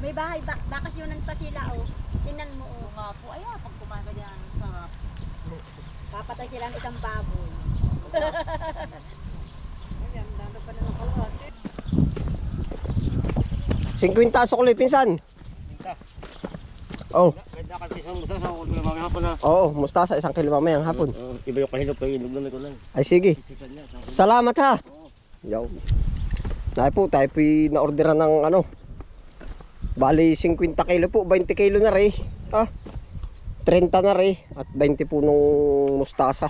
May bahay, ba bakasyonan pa sila oh. Tingnan mo oh. nga po, ayan, pag kumain ka dyan, sarap. Papatay sila ng isang baboy. Ayan, dami pa na ng kalahati. 50 aso ko pinsan. Tingka. Oh, Kahit nakapisang mo sa sa ulo ng mga hapon na. oo, mustasa isang kilo mamayang hapon. Oo, iba yung kahilog pa yung ilog na ko lang. Ay sige. Niya. Salamat ha. Yaw. Nahi po, tayo po na-orderan ng ano. Bali 50 kilo po, 20 kilo na rin. Ah, 30 na rin. At 20 po nung mustasa.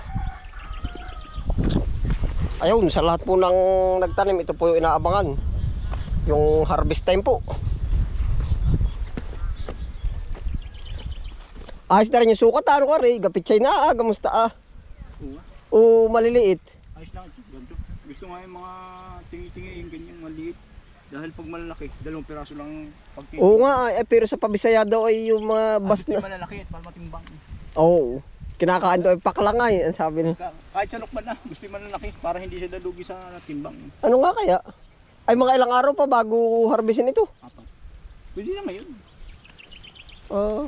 Ayun, sa lahat po ng nagtanim, ito po yung inaabangan. Yung harvest time po. Ayos na rin yung sukat, ano ka rin? Gapit siya na, ah, gamusta ah. Oo. O maliliit. Ayos lang. Ganito. Gusto nga yung mga tingi-tingi. Dahil pag malalaki, dalawang piraso lang pag Oo nga, eh, pero sa Pabisaya daw ay yung mga bas na. malalaki at para matimbang. Oo. Kinakaan daw ay paklangay, ang sabi niya. Ka- Kahit sa lukman na, gusto yung malalaki para hindi siya dalugi sa timbang. Ano nga kaya? Ay mga ilang araw pa bago harvestin ito. Apat. Pwede na ngayon. Ah.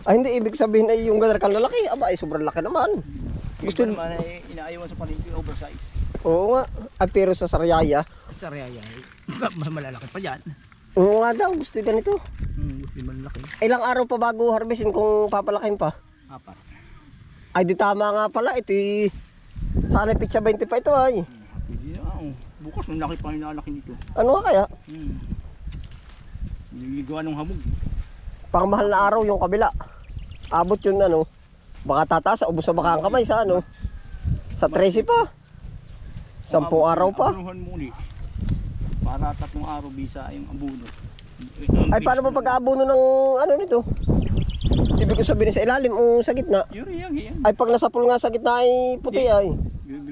ay hindi ibig sabihin ay yung ganun kang lalaki. Aba ay sobrang laki naman. Gusto Gusto- naman ay inaayawan sa palengke oversize. Oo nga. Ay pero sa Sariaya. Sa reyaya, mas malalaki pa dyan. Oo nga daw, gusto ganito. Hmm, gusto malalaki. Ilang araw pa bago harvestin kung papalakin pa. Apat. Ay di tama nga pala. Ito y- sana pitsa 20 pa ito ay. Pwede na. Oh. Bukas, ang laki pa yung nito. Ano nga kaya? Hmm. Niligawa ng hamog. pangmahal na araw yung kabila. Abot yun ano. Baka tataas, ubos sa baka ang kamay sa ano. Sa 13 pa. Sampung araw pa. Muli. Para tatlong araw bisa yung abuno. Ay paano ba pag-aabono ng ano nito? Ibig ko sabihin sa ilalim o sa gitna. Yun yan, yan. Ay pag nasapul nga sa gitna ay puti ay.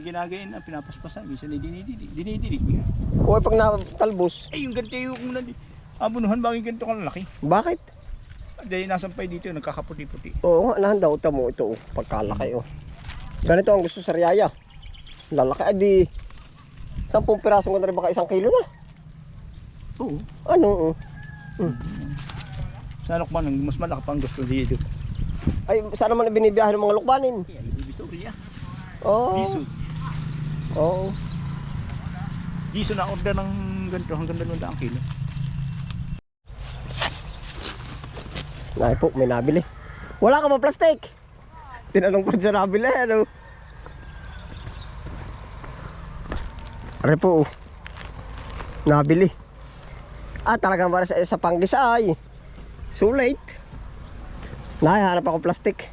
Ginagayin na pinapaspasan. Minsan ay dinidilig. Dinidilig. O ay pag natalbos. Ay, yung ganito yung nandi. Abunuhan, bakit ganito kalalaki? Bakit? Dahil nasampay dito, nagkakaputi-puti. Oo nga, nahandaw mo ito. oh, Pagkalaki oh. Ganito ang gusto sa riyaya. Lalaki. Ay di. Sampung piraso ko na rin baka isang kilo na. Oo. Ano? oh. Sa lukman, mas malaki pang gusto dito. Ay, saan naman binibiyahe ng mga lukbanin? Kaya, dito siya. Oo. Diso. Oo. Na order ng ganito hanggang 200 kilo. Nay po, may nabili. Wala ka ba plastic? Tinanong pa sa nabili, ano? Are po, oh. nabili. Ah, talagang para sa, sa panggisay. So late. Nay, hanap ako plastic.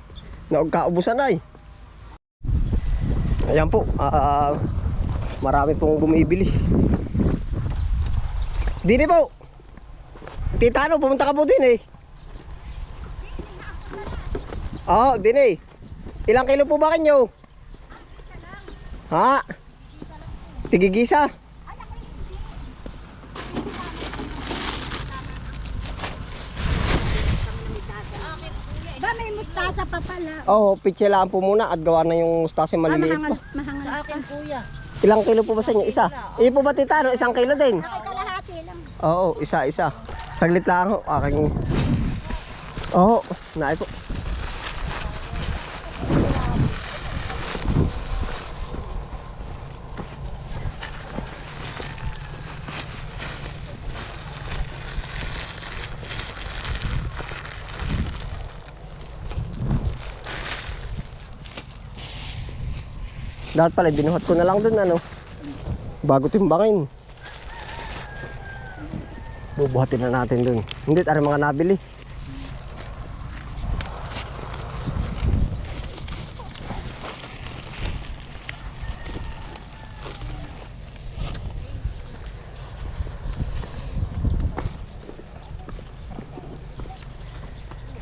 Naog kaubusan ay. Ayan po, ah, marami pong bumibili. Dini po. Tita, ano, pumunta ka po din eh. Oo, oh, din eh. Ilang kilo po ba kanyo? Ha? Tigigisa? Ba may mustasa pa pala. Oo, oh, pitselaan po muna at gawa na yung mustasa Ah, maliliit mahangal, pa. mahangal Sa akin, kuya. Ilang kilo po ba sa inyo? Isa? Iyo po ba tita? No? Isang kilo din? Ay, kalahati lang. Oo, isa, isa. Saglit lang ho. Aking... Oo, naay po. Dapat pala, binuhat ko na lang dun, ano. Bago timbangin. Bubuhatin na natin dun. Hindi, tari mga nabili.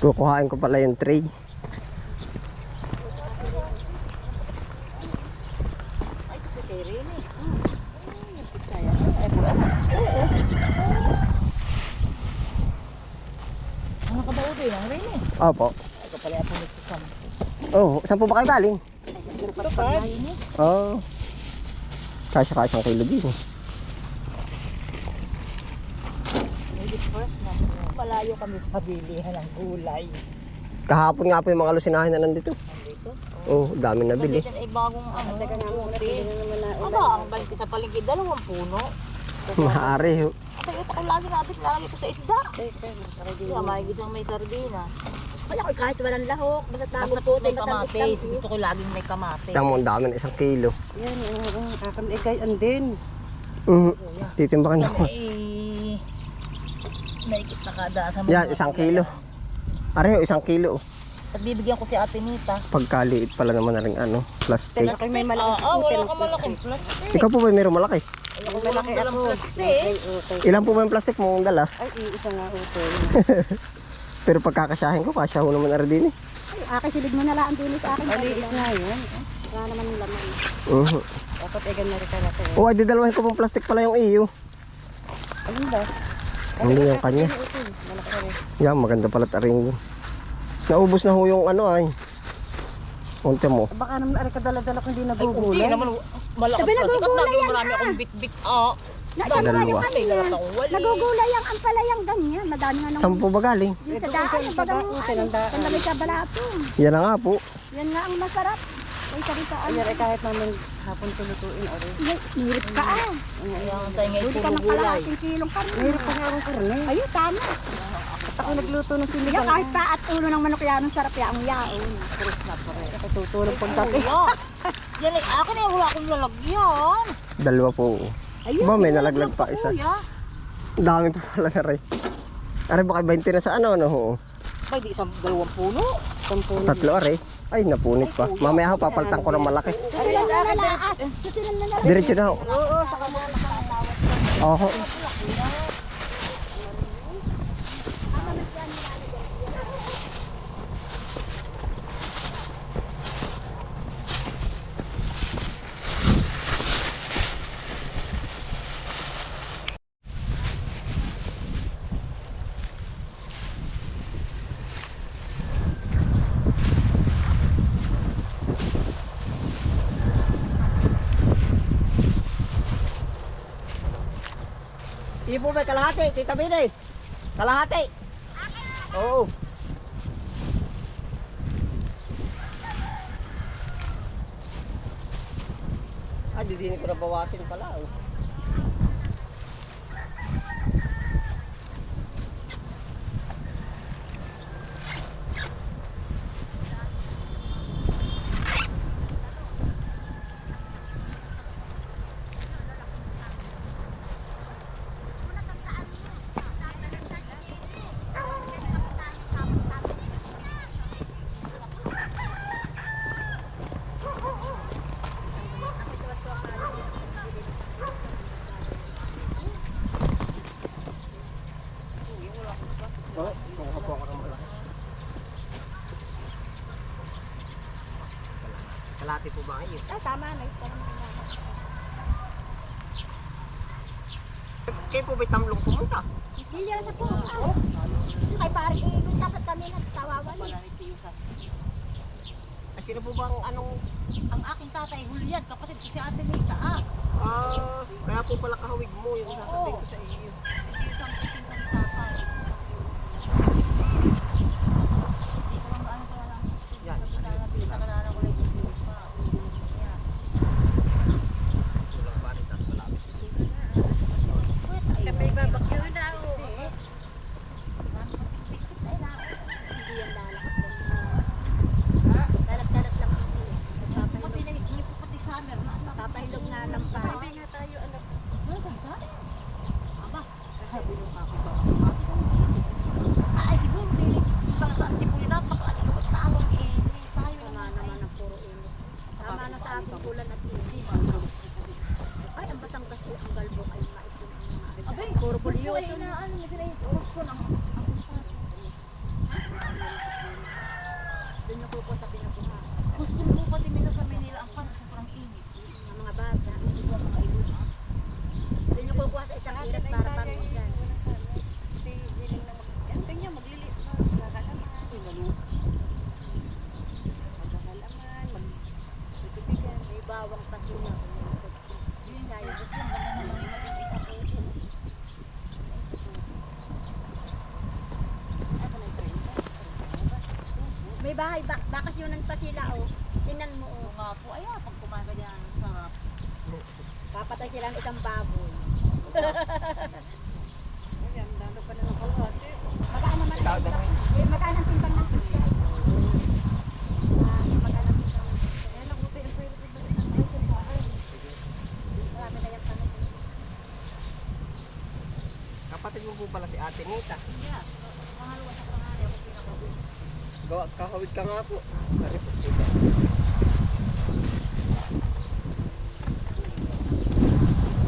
Kukuhain ko pala yung tray. Ano ka ba ulit? Ang rin eh. Opo. Ay, kapalaya po nito sa Oh, saan po ba kayo galing? Tupad. Oh. Kasya ka isang kilo din. eh. First na. Malayo kami sa bilihan ng gulay. Kahapon nga po yung mga lusinahin na nandito. Nandito. Oh, dami nabili. Nandito ay bagong ano. puti. Aba, ang balik sa paligid, dalawang puno. Maaari. oh. At ito ko lagi nabit lalagay ko sa isda. Kaya may gisang may sardinas. Wala ko kahit walang lahok. Basta Basta tamang po may kamatis. Dito ko laging may kamatis. Tama mo, ang dami na isang kilo. Yan, oo, oo. Kakamigay andin. Mm. Titimbakan ako. eh, may ikit na kada sa mga. Yan, isang kilo. Areho, isang kilo. At bibigyan ko si Ate Nita. Pagkaliit pala naman na rin ano, plastic. Ako may malaking puti wala ng ka malaking plastic. Ikaw po ba mayroong malaki? Wala ka malaki ako. plastic. Ilan po ba yung plastic mo ang dala? Ay, iisa nga utol. Pero pagkakasyahin ko, kasya ko naman na din eh. Ay, akin silid mo na lang din sa akin. Maliit na yan. Wala naman yung laman. Uh-huh. Dapat egan na rin ka natin. Oh, ay didalawahin ko pong plastic pala yung iyo. Ayun ba? Hindi yung kanya. Rin. Yan, maganda pala taring. Naubos na ho yung ano ay. Unti mo. Baka naman ari ka dala-dala kung di Ay, hindi nagugulay. naman malaki Sabi, plastic. At nagugulay marami ah. akong bit-bit. Ah, Dalawa. ano. Nagugulay ang ampalayang ganyan. Madami nga nung Saan po ba galing? yung sa daan. Yung sa bagang ano, sa lagay sa balatong. Yan na nga po. Yan nga ang masarap. Ay, sarita ano. Ayan, ay kahit naman hapon tulutuin. Ari. Hirip ka ah. Kaya ang tayo ngayon Buli ka puro ng gulay. kalahating kilong karne. Mahirap pa nga ang karne. Ayun, tama. At ako nagluto ng Yan, sinigang. kahit pa at ulo ng manok yan, ang sarap yan, ang yaon. Ako tutulong pong dati. Yan ay akin eh, wala akong lalagyan. Dalawa po. Ayun. Ba, may nalaglag pa isa. Kuya, Dami pa pala na rin. Are baka 20 na sa ano, ano ho? may di isang dalawang puno. Sampun. Tatlo are. Ay, napunit pa. Mamaya ho, papalitan ko ng malaki. Na nalaas. Susunod na nalaas. Diretso na ho. Oo. Po may kalahati, tita Bine. Kalahati. Oo. Ah, di din ko na bawasin pala. Oh, Kalahati po ba kayo? Ah, tama na. Ito naman. Kayo po ba'y tamlong pumunta? Hindi sa po. Ah. Kay pare, eh, dapat kami nagtawawan. eh. Ay, sino po ba ang anong... Ang aking tatay, Julian, kapatid ko si Ate Nita. Ah, Ah, kaya po pala kahawig mo yung sasabihin ko sa iyo. hindi isang isang ni tatay. Yan, Nakita ka na lang ulit sa lupa. Yan. kulang pa rin, tapos malapit. Kapay babakyo na. Hindi yan lalakas. Dalat-dalat lang. Pati na hindi po pati summer na anak. Papahilog nga ng pa. Hindi nga tayo anak. Ano ba? Aba, sabi nung ako ba? Ay, siguro hindi. Baka sa antipuli napaka-ano. Tawag eh. Tayo Tama naman ang puro init. Tama na sa ating ulan at init. Ay, ang Batangas po, ang galbong ay maitim. Abay, Puro Yung bulyoso. na ano na sila yung oras ko ng Doon yung kuko sa pinukuha. gusto mo pati mila sa Manila ang pan sobrang init. Ang mga bata. Doon yung kukuha sa isang irat para pangusyan. May bawang pasuna. Yun, dahil gusto yung ganda naman yung maging isa po. May bahay, ba bakasyonan pa sila oh. Tingnan mo oh. Nga po, ayan, pag kumain ka dyan, sarap. Papatay sila ng isang baboy. Ayan, dano pa na ng kalahati. Magaan naman ang timbang. Eh, magaan ang timbang ng. Ah, tanong. Kapatid mo po pala si Ate Nita. Yes, pangalawa sa. Gawa, kakawit ka nga po. Sorry po.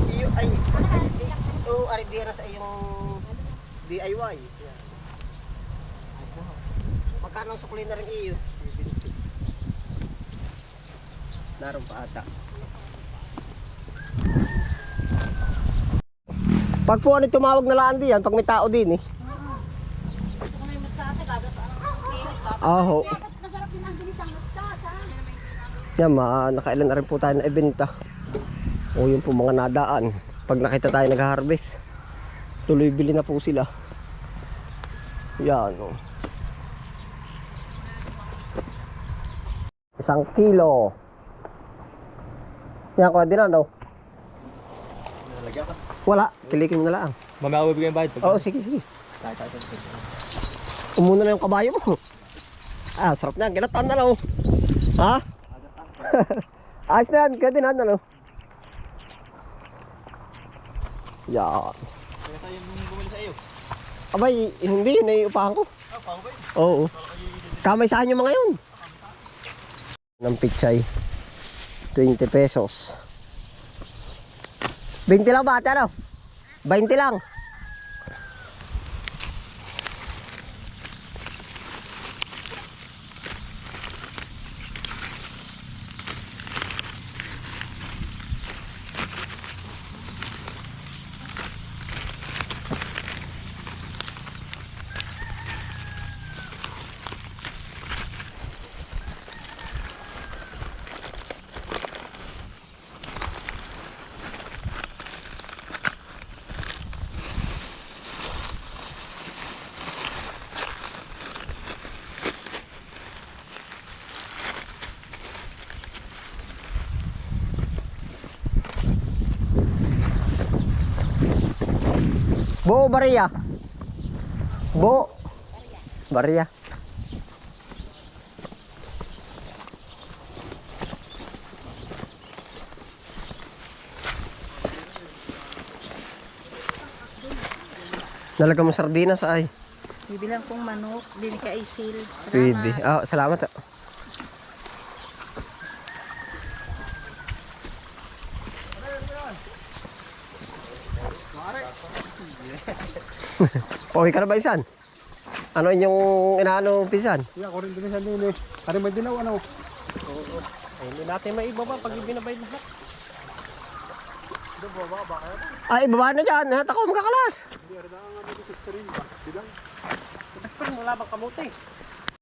Iyo ay. Oo, ari sa iyong DIY. Yan. Magkano ang sukli na rin iyo? Naroon pa ata. Pag po ano tumawag na laan diyan, pag may tao din eh. Gusto ko na yung mustasa, gagas ang kinis, tapos Aho. Yan, ma, nakailan na rin po tayo na ibenta. O yun po mga nadaan. Pag nakita tayo nag-harvest, tuloy bili na po sila. Yan, o. Isang kilo. Yan, kuha din ano? Wala, kilikin mo na lang. Mamaya ko bibigyan yung bayad. Oo, sige, sige. Umuna na yung kabayo mo. Ah, sarap na. Ginatan na lang. oh. Ha? Ayos na yan. Kaya din ano. Yan. Kaya tayo yung bumili sa iyo. Abay, hindi. Naiupahan ko. Ah, pa ba? Oo. Kamay sa yung mga yun. Ng pichay. 20 pesos. 20 lang ba ate ano? 20 lang. Bo Baria. Bo. Baria. Nalagyan mo sardinas ay. Bibilang kong manok, din ka isil. Pwede. Ah, salamat. ah. Pauwi ka na ba isan? Ano inyong inaano pisan? Yeah, ako rin din sa din eh. Kari may dinaw ano. Ay, hindi natin maibaba pag hindi nabay lahat. Ay, ibaba na dyan. Hat ako makakalas. Wala bang kamuti?